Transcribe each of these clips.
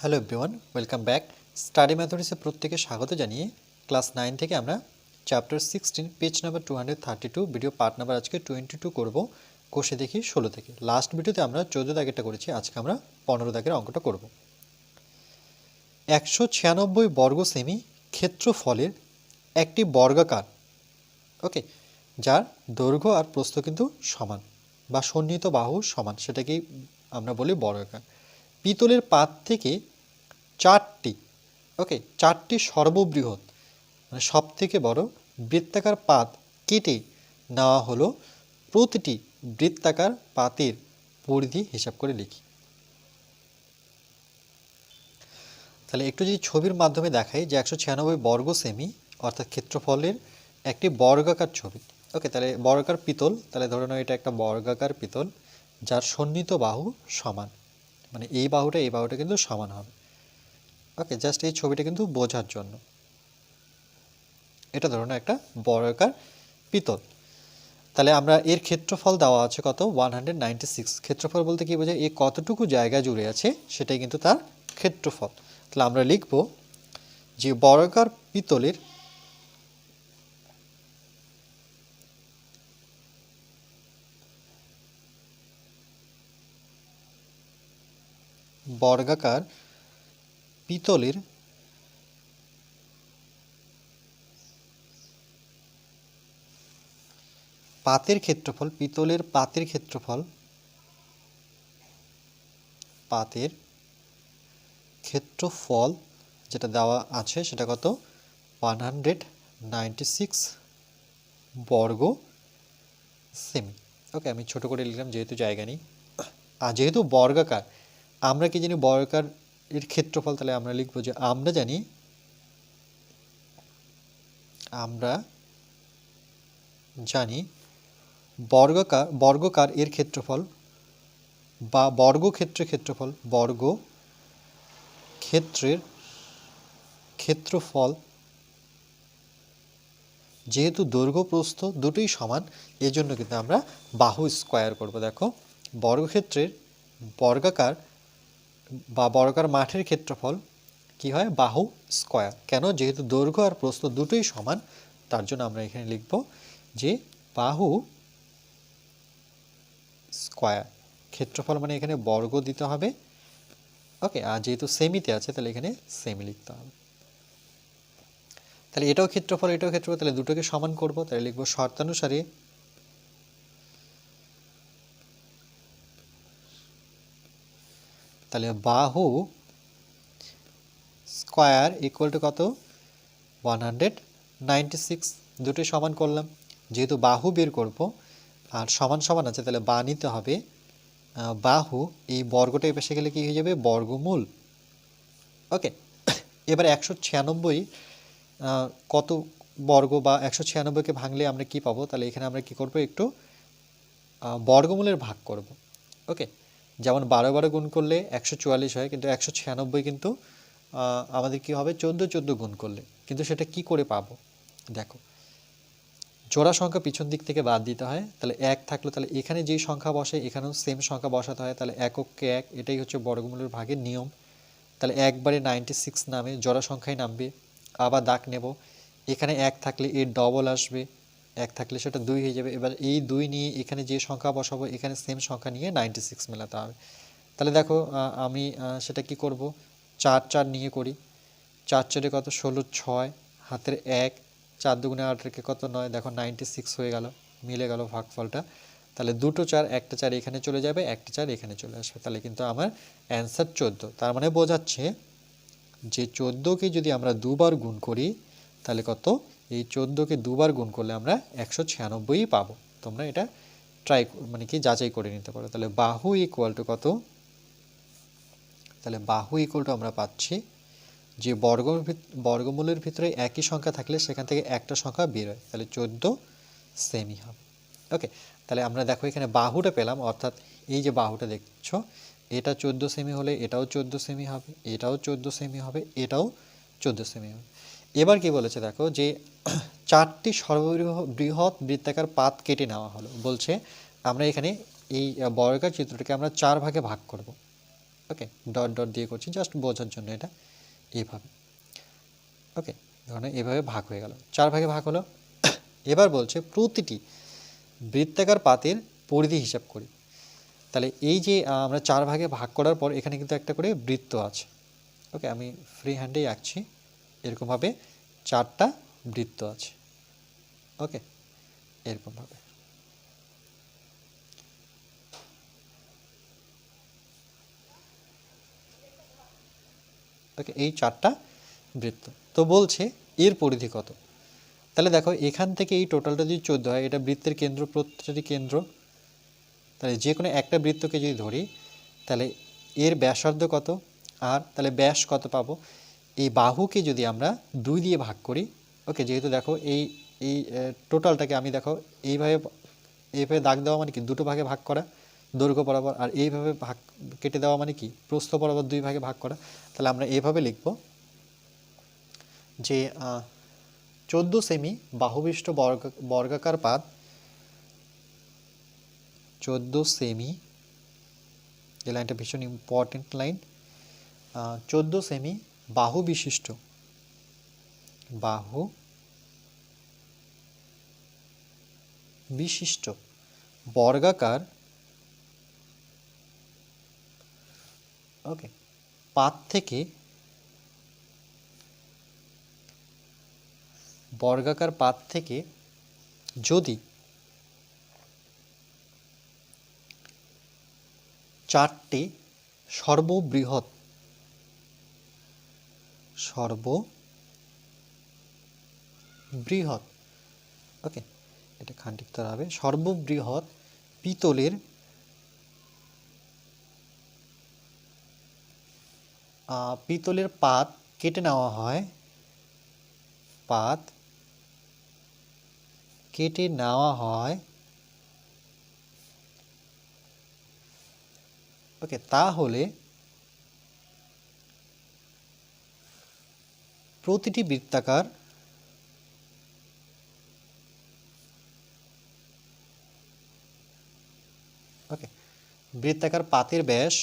Hello everyone welcome back study ম্যাথমেটিক্সে প্রত্যেকে স্বাগত জানিয়ে ক্লাস নাইন থেকে আমরা chapter sixteen page number two hundred thirty two video part number আজকে টোয়েন্টি টু করব। কষে দেখি ষোলো থেকে। লাস্ট ভিডিওতে আমরা চোদ্দ দাগেরটা করেছি, আজকে আমরা পনেরো দাগের অঙ্কটা করব। একশো ছিয়ানব্বই বর্গ সেমি ক্ষেত্রফলের একটি বর্গাকার ওকে যার দৈর্ঘ্য আর প্রস্থ কিন্তু সমান বা সন্নিহিত বাহু সমান, সেটাকেই আমরা বলি বর্গাকার। পিতলের পাত থেকে চারটি। ওকে চারটি সর্ববৃহৎ। মানে সব থেকে বড় বৃত্তাকার পাত কেটে নেওয়া হলো প্রতিটি বৃত্তাকার পাতের পরিধি হিসাব করে লিখি। তাহলে একটু যদি ছবির মাধ্যমে দেখাই যে একশো ছিয়ানব্বই বর্গ সেমি, অর্থাৎ ক্ষেত্রফলের একটি বর্গাকার ছবি। ওকে তাহলে বর্গাকার পিতল, তাহলে ধরে নাও এটা একটা বর্গাকার পিতল, যার সন্নিহিত বাহু সমান। মানে এই বাহুটা এই বাহুটা কিন্তু সমান হবে। ওকে জাস্ট এই ছবিটা কিন্তু বোঝার জন্য। এটা ধরুন একটা বর্গাকার পিতল। তাহলে আমরা এর ক্ষেত্রফল দেওয়া আছে কত? ওয়ান ক্ষেত্রফল বলতে কি বোঝায়? এ কতটুকু জায়গা জুড়ে আছে, সেটাই কিন্তু তার ক্ষেত্রফল। তাহলে আমরা লিখব যে বর্গাকার পিতলের বর্গাকার পিতলের পাতের ক্ষেত্রফল, পিতলের পাতের ক্ষেত্রফল পাতের ক্ষেত্রফল যেটা দেওয়া আছে সেটা কত? ওয়ান হান্ড্রেড নাইনটি সিক্স বর্গ সেমি। ওকে, আমি ছোট করে লিখলাম, যেহেতু জায়গা নেই। আর যেহেতু বর্গাকার, আমরা কি জানি বর্গাকার এর ক্ষেত্রফল তাহলে আমরা লিখব যে আমরা জানি আমরা জানি বর্গকার বর্গকার এর ক্ষেত্রফল বা বর্গক্ষেত্রের ক্ষেত্রফল বর্গ ক্ষেত্রের ক্ষেত্রফল যেহেতু দৈর্ঘ্য প্রস্থ দুটোই সমান, এজন্য কিন্তু আমরা বাহু স্কোয়ার করব। দেখো, বর্গক্ষেত্রের বর্গাকার বা বর্গাকার মাঠের ক্ষেত্রফল কি হয়? বাহু স্কোয়ার। কেন? যেহেতু দৈর্ঘ্য আর প্রস্থ দুটোই সমান, তার জন্য আমরা এখানে লিখব যে বাহু স্কোয়ার। ক্ষেত্রফল মানে এখানে বর্গ দিতে হবে। ওকে আর যেহেতু সেমিতে আছে, তাহলে এখানে সেমি লিখতে হবে। তাহলে এটাও ক্ষেত্রফল এটাও ক্ষেত্রফল, তাহলে দুটোকে সমান করব। তাহলে লিখব শর্তানুসারে তাহলে বাহু স্কোয়ার ইকুয়াল টু কত? ওয়ান হান্ড্রেড নাইনটি সিক্স দুটোই সমান করলাম। যেহেতু বাহু বের করব, আর সমান সমান আছে, তাহলে বা নিতে হবে। বাহু এই বর্গটা এ পাশে গেলে কী হয়ে যাবে? বর্গমূল। ওকে এবার একশো ছিয়ানব্বই কত বর্গ বা একশো ছিয়ানব্বইকে ভাঙলে আমরা কি পাবো? তাহলে এখানে আমরা কি করব? একটু বর্গমূলের ভাগ করব। ওকে যেমন বারো বারো গুণ করলে একশো চুয়াল্লিশ হয়, কিন্তু একশো ছিয়ানব্বই কিন্তু আমাদের কি হবে? চোদ্দ চোদ্দ গুণ করলে। কিন্তু সেটা কি করে পাবো? দেখো, জোড়া সংখ্যা পিছন দিক থেকে বাদ দিতে হয়, তাহলে এক থাকল, তাহলে এখানে যেই সংখ্যা বসে, এখানেও সেম সংখ্যা বসাতে হয়, তাহলে এককে এক, এটাই হচ্ছে বর্গমূলের ভাগের নিয়ম। তাহলে একবারে নাইনটি সিক্স নামে জোড়া সংখ্যায় নামবে, আবার দাগ নেব। এখানে এক থাকলে এর ডবল আসবে। এক থাকলে সেটা দুই হয়ে যাবে। এবার এই দুই নিয়ে এখানে যে সংখ্যা বসাবো, এখানে সেম সংখ্যা নিয়ে নাইনটি সিক্স মেলাতে হবে। তাহলে দেখো আমি সেটা কি করব? চার চার নিয়ে করি। চার চারে কত? ষোলো, ছয়, হাতের এক, চার দুগুণে আট রেখে কত? নয়। দেখো নাইনটি সিক্স হয়ে গেল, মিলে গেল ভাগফলটা। তাহলে দুটো চার, একটা চার এখানে চলে যাবে, একটা চার এখানে চলে আসবে। তাহলে কিন্তু আমার অ্যান্সার চোদ্দ। তার মানে বোঝাচ্ছে যে চোদ্দোকে যদি আমরা দুবার গুণ করি, তাহলে কত? এই চোদ্দোকে দুবার গুণ করলে আমরা একশো ছিয়ানব্বই পাবো। তোমরা এটা ট্রাই মানে কি যাচাই করে নিতে পারো। তাহলে বাহু ইকুয়াল টু কত? তাহলে বাহু ইকুয়াল টু আমরা পাচ্ছি যে বর্গ বর্গমূলের ভিতরে একই সংখ্যা থাকলে সেখান থেকে একটা সংখ্যা বের হয়। তাহলে চোদ্দ সেমি হবে। ওকে তাহলে আমরা দেখো এখানে বাহুটা পেলাম, অর্থাৎ এই যে বাহুটা দেখছ, এটা চোদ্দ সেমি হলে এটাও চোদ্দ সেমি হবে, এটাও চোদ্দ সেমি হবে, এটাও চোদ্দ সেমি হবে। এবার কি বলেছে দেখো যে, চারটি সর্ববৃহৎ বৃত্তাকার পাত কেটে নেওয়া হলো। বলছে, আমরা এখানে এই বর্গাকার চিত্রটাকে আমরা চার ভাগে ভাগ করব। ওকে, ডট ডট দিয়ে করছি, জাস্ট বোঝার জন্য এটা এইভাবে ওকে ধরুন এভাবে ভাগ হয়ে গেল। চার ভাগে ভাগ হলো। এবার বলছে, প্রতিটি বৃত্তাকার পাতের পরিধি হিসাব করি। তাহলে এই যে আমরা চার ভাগে ভাগ করার পর এখানে কিন্তু একটা করে বৃত্ত আছে। ওকে, আমি ফ্রি হ্যান্ডেই আঁকছি। এরকমভাবে চারটা বৃত্ত আছে। ওকে? এরকমভাবে। ওকে, এই চারটা বৃত্ত। তো বলছে এর পরিধি কত? তাহলে দেখো, এখান থেকে এই টোটালটা যদি চোদ্দ হয়, এটা বৃত্তের কেন্দ্র প্রতিটি কেন্দ্র। তাহলে যে কোনো একটা বৃত্তকে যদি ধরি, তাহলে এর ব্যাসার্ধ কত? আর তাহলে ব্যাস কত পাবো? এই বাহুকে যদি আমরা দুই দিয়ে ভাগ করি, ওকে, যেহেতু দেখো এই এই টোটালটাকে আমি দেখো এইভাবে এইভাবে দাগ দেওয়া মানে কি? দুটো ভাগে ভাগ করা, দৈর্ঘ্য বরাবর, আর এইভাবে ভাগ কেটে দেওয়া মানে কি? প্রস্থ বরাবর দুই ভাগে ভাগ করা। তাহলে আমরা এইভাবে লিখব যে চোদ্দ সেমি বাহুবিষ্ট বর্গ, বর্গাকার পাত চোদ্দ সেমি, এই লাইনটা ভীষণ ইম্পর্টেন্ট লাইন চোদ্দ সেমি বাহু বিশিষ্ট। বাহু বিশিষ্ট। বর্গাকার ওকে পাত থেকে বর্গাকার পাত থেকে যদি চারটি সর্ববৃহৎ সর্ববৃহৎ ওকে এটা খান্ডিত হবে। সর্ববৃহৎ পিতলের পিতলের পাত কেটে নেওয়া হয়। পাত কেটে নেওয়া হয়। ওকে তাহলে প্রতিটি বৃত্তাকার ওকে বৃত্তাকার পাতের ব্যাস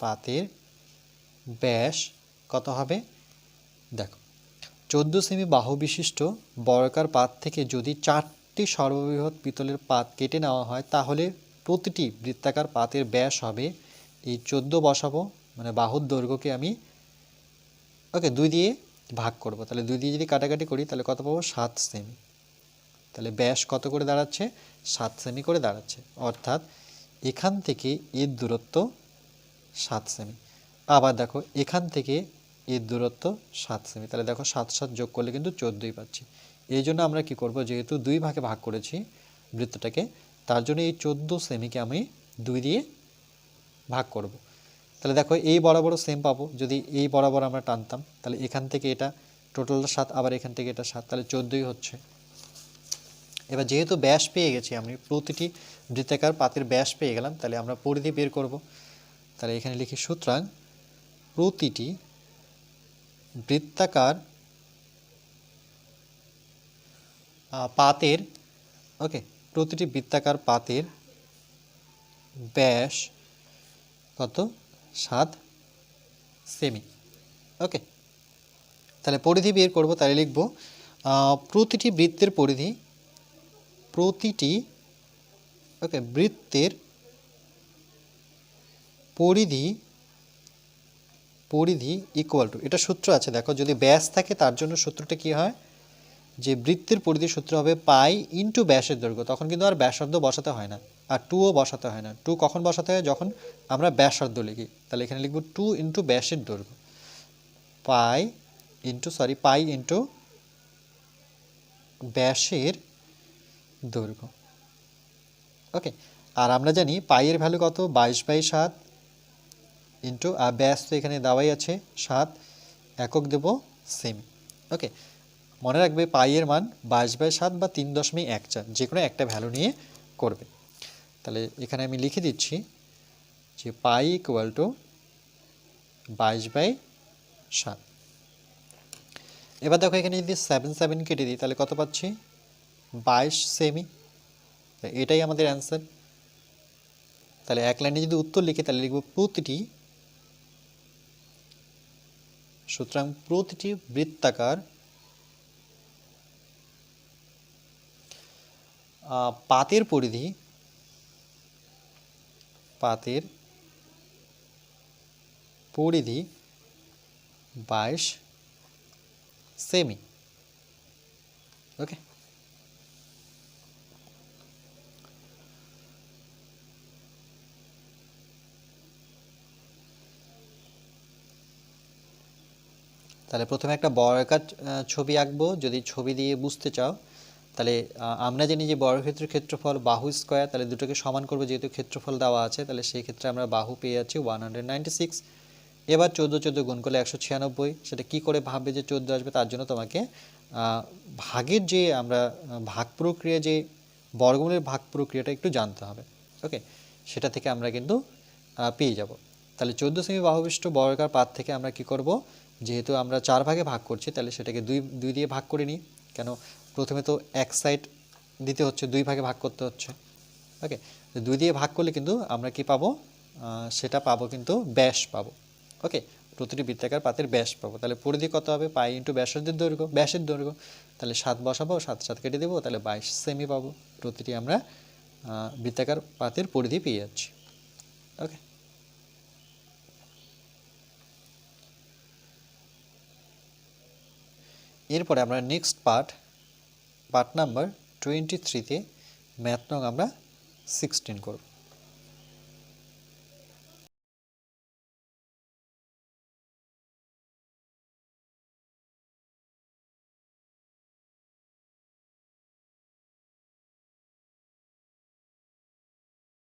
পাতের ব্যাস কত হবে? দেখো, চোদ্দ সেমি বাহু বিশিষ্ট বর্গাকার পাত থেকে যদি চারটি সর্ববৃহৎ পিতলের পাত কেটে নেওয়া হয়, তাহলে প্রতিটি বৃত্তাকার পাতের ব্যাস হবে এই চোদ্দ বসাবো মানে বাহুর দৈর্ঘ্যকে আমি ওকে, দুই দিয়ে ভাগ করব। তাহলে দুই দিয়ে যদি কাটাকাটি করি, তাহলে কত পাবো? সাত সেমি তাহলে ব্যাস কত করে দাঁড়াচ্ছে? সাত সেমি করে দাঁড়াচ্ছে। অর্থাৎ এখান থেকে এর দূরত্ব সাত সেমি আবার দেখো, এখান থেকে এর দূরত্ব সাত সেমি তাহলে দেখো, সাত সাত যোগ করলে কিন্তু চোদ্দোই পাচ্ছি। এই জন্য আমরা কি করব? যেহেতু দুই ভাগে ভাগ করেছি বৃত্তটাকে, তার জন্য এই চোদ্দ সেমিকে আমি দুই দিয়ে ভাগ করব। তাহলে দেখো, এই বরাবরও সেম পাবো। যদি এই বরাবর আমরা টানতাম, তাহলে এখান থেকে এটা টোটাল সাত, আবার এখান থেকে এটা সাত, তাহলে চোদ্দোই হচ্ছে। এবার যেহেতু ব্যাস পেয়ে গেছি আমি, প্রতিটি বৃত্তাকার পাতের ব্যাস পেয়ে গেলাম, তাহলে আমরা পরিধি বের করব। তাহলে এখানে লিখি, সুতরাং প্রতিটি বৃত্তাকার পাতের ওকে প্রতিটি বৃত্তাকার পাতের ব্যাস কত? সাত সেমি ওকে তাহলে পরিধি বের করব, তাহলে লিখব প্রতিটি বৃত্তের পরিধি, প্রতিটি ওকে বৃত্তের পরিধি পরিধি ইকুয়াল টু এটা সূত্র আছে, দেখো, যদি ব্যাস থাকে, তার জন্য সূত্রটা কি হয়? যে বৃত্তের পরিধি সূত্র হবে পাই ইন্টু ব্যাসের দৈর্ঘ্য, তখন কিন্তু আর ব্যাসার্ধ বসাতে হয় না। আর টুও বসাতে হয় না। টু কখন বসাতে হয়? যখন আমরা ব্যাসার্ধ লিখি। তাহলে এখানে লিখব টু ইন্টু ব্যাসের দৈর্ঘ্য। Pi into sorry pi into ব্যাসের দৈর্ঘ্য। ওকে আর আমরা জানি পাইয়ের ভ্যালু কত? বাইশ বাই সাত ইন্টু আর ব্যাস তো এখানে দেওয়াই আছে, সাত একক দেব সেমি ওকে মনে রাখবে পাইয়ের মান বাইশ বাই সাত বা তিন দশমিক এক চার যে কোনো একটা ভ্যালু নিয়ে করবে। তাহলে এখানে আমি লিখে দিচ্ছি যে পাই ইকুয়াল টু বাইশ বাই সাত। এবার দেখো এখানে যদি সেভেন সেভেন কেটে দিই, তাহলে কত পাচ্ছি? বাইশ সেমি এটাই আমাদের অ্যান্সার তাহলে এক লাইনে যদি উত্তর লিখে, তাহলে লিখব প্রতিটি সুতরাং প্রতিটি বৃত্তাকার পাতের পরিধি পাতের পরিধি বাইশ সেমি। ওকে। তাহলে প্রথমে একটা বর্গাকার ছবি আঁকবো। যদি ছবি দিয়ে বুঝতে চাও তাহলে আমরা জানি যে বর্গক্ষেত্রের ক্ষেত্রফল বাহু স্কোয়ার, তাহলে দুটোকে সমান করব যেহেতু ক্ষেত্রফল দেওয়া আছে, তাহলে সেই ক্ষেত্রে আমরা বাহু পেয়ে যাচ্ছি ওয়ান এবার চোদ্দ চোদ্দ গুণ করলে একশো ছিয়ানব্বই। সেটা কী করে ভাববে যে চোদ্দ আসবে? তার জন্য তোমাকে ভাগের যে আমরা ভাগ প্রক্রিয়া, যে বর্গমূলের ভাগ প্রক্রিয়াটা একটু জানতে হবে। ওকে? সেটা থেকে আমরা কিন্তু পেয়ে যাব। তাহলে চোদ্দ সেমি বাহুবিষ্ট বর্গাকার পাত থেকে আমরা কি করব? যেহেতু আমরা চার ভাগে ভাগ করছি, তাহলে সেটাকে দুই দুই দিয়ে ভাগ করে নিই। কেন? প্রথমে তো এক সাইড দিতে হচ্ছে, দুই ভাগে ভাগ করতে হচ্ছে। ওকে দুই দিয়ে ভাগ করলে কিন্তু আমরা কি পাবো? সেটা পাবো কিন্তু ব্যাস পাবো। ওকে প্রতিটি বৃত্তাকার পাতের ব্যাস পাবো। তাহলে পরিধি কত হবে? পাই ইন্টু ব্যাসার্ধের দৈর্ঘ্য, ব্যাসের দৈর্ঘ্য। তাহলে সাত বসাবো, সাত সাত কেটে দেবো, তাহলে বাইশ সেমি পাবো। প্রতিটি আমরা বৃত্তাকার পাতের পরিধি পেয়ে যাচ্ছি। ওকে এরপরে আমরা next part part number twenty থ্রিতে ম্যাথ নং আমরা সিক্সটিন করব।